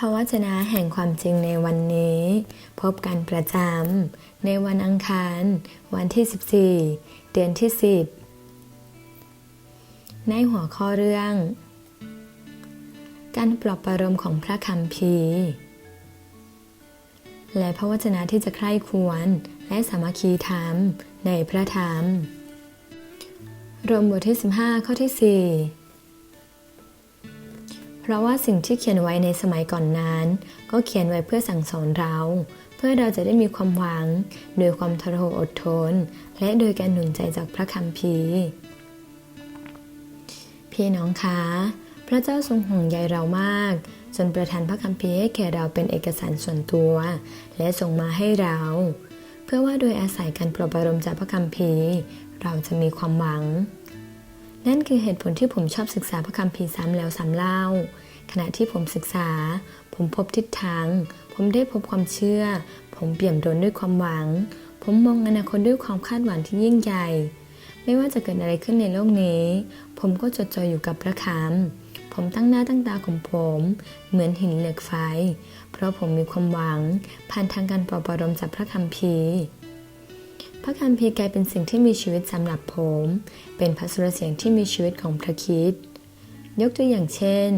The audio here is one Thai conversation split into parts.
ระวจนะแห่งความจริงในวันนี้ พบกันประจำ ในวันอังคาร วันที่ 14 เดือนที่ 10 ในหัวข้อเรื่อง การปลอบประโลมของพระคัมภีร์ และพระวจนะที่จะใคร่ควรและสามัคคีธรรมในพระธรรม รวมบทที่ 15 ข้อที่ 4 ราะว่าสิ่งที่เขียนไว้ในสมัยก่อนนั้น ก็เขียนไว้เพื่อสั่งสอนเรา เพื่อเราจะได้มีความหวัง โดยความทรหดอดทน และโดยการหนุนใจจากพระคัมภีร์พี่น้องคะพระเจ้าทรงห่วงใยเรามาก จนประทานพระคัมภีร์ให้แก่เราเป็นเอกสารส่วนตัว และส่งมาให้เรา เพื่อว่าโดยอาศัยการปลอบประโลมจากพระคัมภีร์ เราจะมีความหวัง นั่นคือเหตุผลที่ผมชอบศึกษาพระคัมภีร์ซ้ำแล้วซ้ำเล่า ขณะที่ผมศึกษา ผมพบทิศทาง ผมได้พบความเชื่อ ผมเปี่ยมล้นด้วยความหวัง ผมมองอนาคตด้วยความคาดหวังที่ยิ่งใหญ่ ไม่ว่าจะเกิดอะไรขึ้นในโลกนี้ ผมก็จดจ่ออยู่กับพระคำผมตั้งหน้าตั้งตาของผม เหมือนหินเหล็กไฟ เพราะผมมีความหวัง ผ่านทางการปลอบประโลมจากพระคัมภีพระคัมภีร์กลายเป็นสิ่งที่มีชีวิตสำหรับผม เป็นพระสุรเสียงที่มีชีวิตของพระคิด ยกตัวอย่างเช่น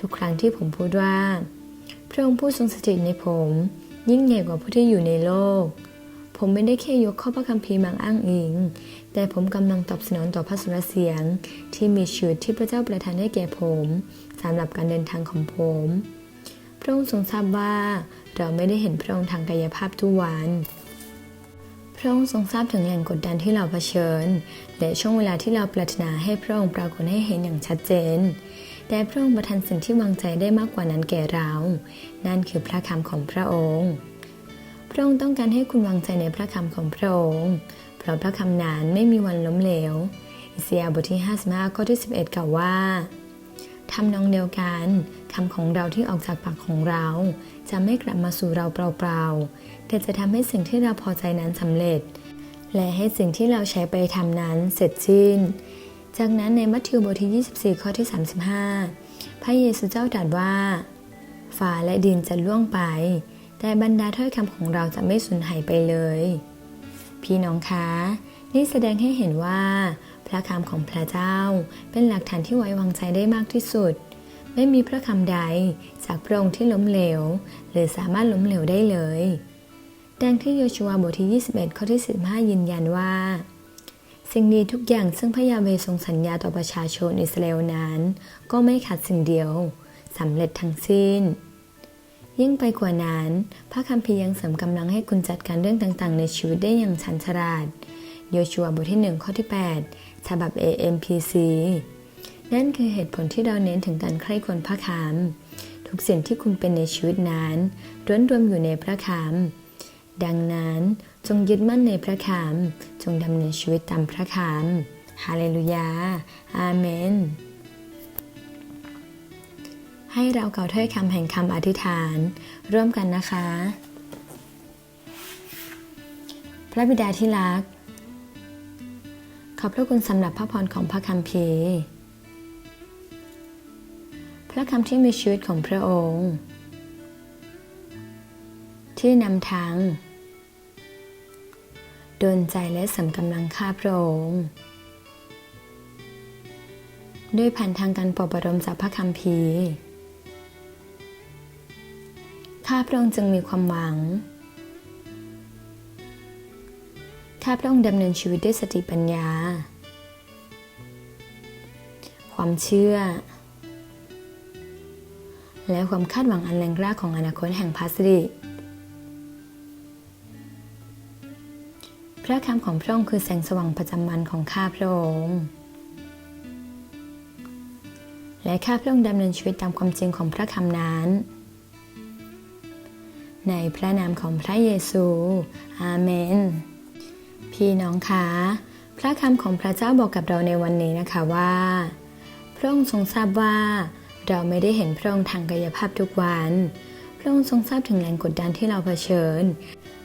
ทุกครั้งที่ผมพูดว่า พระองค์ผู้ทรงสถิตในผม ยิ่งใหญ่กว่าผู้ที่อยู่ในโลก ผมไม่ได้แค่ยกข้อพระคัมภีร์มาอ้างอิง แต่ผมกำลังตอบสนองต่อพระสุรเสียง ที่มีชีวิตที่พระเจ้าประทานให้แก่ผมสำหรับการเดินทางของผม พระองค์ทรงทราบว่า เราไม่ได้เห็นพระองค์ทางกายภาพทุกวันพระองค์ทรงทราบถึงแรงกดดันที่เราเผชิญ และช่วงเวลาที่เราปรารถนาให้พระองค์ปรากฏให้เห็นอย่างชัดเจน แต่พระองค์ประทานสิ่งที่วางใจได้มากกว่านั้นแก่เรา นั่นคือพระคำของพระองค์ พระองค์ต้องการให้คุณวางใจในพระคำของพระองค์ เพราะพระคำนั้นไม่มีวันล้มเหลวอิสยาห์บทที่ 55ข้อที่ 11 กล่าวว่าทำนองเดียวกันคำของเราที่ออกจากปากของเรา จะไม่กลับมาสู่เราเปล่าๆ แต่จะทำให้สิ่งที่เราพอใจนั้นสำเร็จ และให้สิ่งที่เราใช้ไปทำนั้นเสร็จสิ้น จากนั้นในมัทธิวบทที่ 24 ข้อที่ 35 พระเยซูเจ้าตรัสว่าฟ้าและดินจะล่วงไป แต่บรรดาถ้อยคำของเราจะไม่สูญหายไปเลย พี่น้องคะ นี่แสดงให้เห็นว่า พระคำของพระเจ้าเป็นหลักฐานที่ไว้วางใจได้มากที่สุด ไม่มีพระคำใดจากพระองค์ที่ล้มเหลว หรือสามารถล้มเหลวได้เลย ดังที่โยชัวบทที่ 21 ข้อที่ 15 ยืนยันว่า สิ่งดีทุกอย่างซึ่งพระยาเวทรงสัญญาต่อประชาชนอิสราเอลนั้น ก็ไม่ขาดสิ่งเดียวสำเร็จทั้งสิ้น ยิ่งไปกว่านั้น พระคัมภีร์ยังเสริมกำลังให้คุณจัดการเรื่องต่างๆ ในชีวิตได้อย่างชันฉลาดโยชัวบทที่ 1 ข้อที่ 8 ฉบับ AMPC นั่นคือเหตุผลที่เราเน้นถึงการใคร่ควรพระคำทุกสิ่งที่คุณเป็นในชีวิตนั้นล้วนรวมอยู่ในพระคำดังนั้น จงยึดมั่นในพระคำจงดำเนินชีวิตตามพระคำฮาเลลูยา อาเมน ให้เราเก่าถ้อยคำแห่งคำอธิษฐาน ร่วมกันนะคะ พระบิดาที่รัก ขอบพระคุณสำหรับพระพรของพระคัมภีพระคำที่มีชีวิตของพระองค์ ที่นำทาง ดนใจและสริมกำลังข้าพระองค์ด้วยผ่านทางการปอบประมจากพระคัมภีร์ข้าพระองค์จึงมีความหวัง ข้าพระองค์ดำเนินชีวิตด้วยสติปัญญา ความเชื่อ และความคาดหวังอันแรงกล้าของอนาคตแห่งพระสิริ พระคำของพระองค์คือแสงสว่างประจำวันของข้าพระองค์และข้าพระองค์ดำเนินชีวิตตามความจริงของพระคำนั้น ในพระนามของพระเยซู อาเมน พี่น้องคะ พระคำของพระเจ้าบอกกับเราในวันนี้นะคะว่า พระองค์ทรงทราบว่า เราไม่ได้เห็นพระองค์ทางกายภาพทุกวัน พระองค์ทรงทราบถึงแรงกดดันที่เราเผชิญ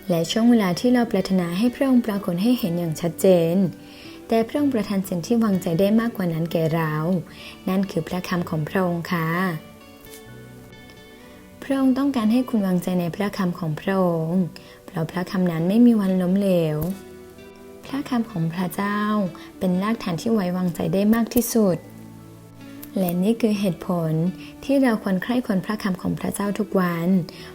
และช่วงเวลาที่เราปรารถนาให้พระองค์ปรากฏให้เห็นอย่างชัดเจน แต่พระองค์ประทานสิ่งที่วางใจได้มากกว่านั้นแก่เรา นั่นคือพระคำของพระองค์ค่ะ พระองค์ต้องการให้คุณวางใจในพระคำของพระองค์ เพราะพระคำนั้นไม่มีวันล้มเหลว พระคำของพระเจ้าเป็นรากฐานที่ไว้วางใจได้มากที่สุด และนี่คือเหตุผลที่เราควรใคร่ควรพระคำของพระเจ้าทุกวัน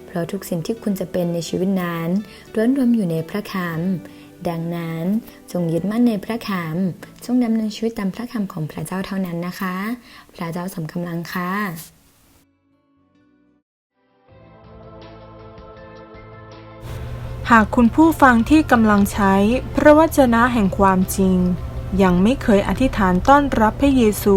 เพราะทุกสิ่งที่คุณจะเป็นในชีวิตนั้นล้วนรวมอยู่ในพระคำดังนั้นจงยึดมั่นในพระคำจงดำเนินชีวิตตามพระคำของพระเจ้าเท่านั้นนะคะ พระเจ้าสมกำลังค่ะหากคุณผู้ฟังที่กำลังใช้พระวจนะแห่งความจริง ยังไม่เคยอธิษฐานต้อนรับพระเยซู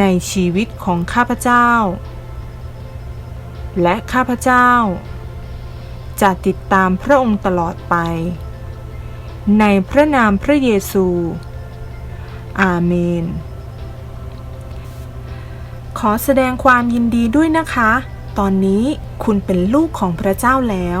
ในชีวิตของข้าพเจ้า และข้าพเจ้า จะติดตามพระองค์ตลอดไป ในพระนามพระเยซู อาเมน ขอแสดงความยินดีด้วยนะคะ ตอนนี้คุณเป็นลูกของพระเจ้าแล้ว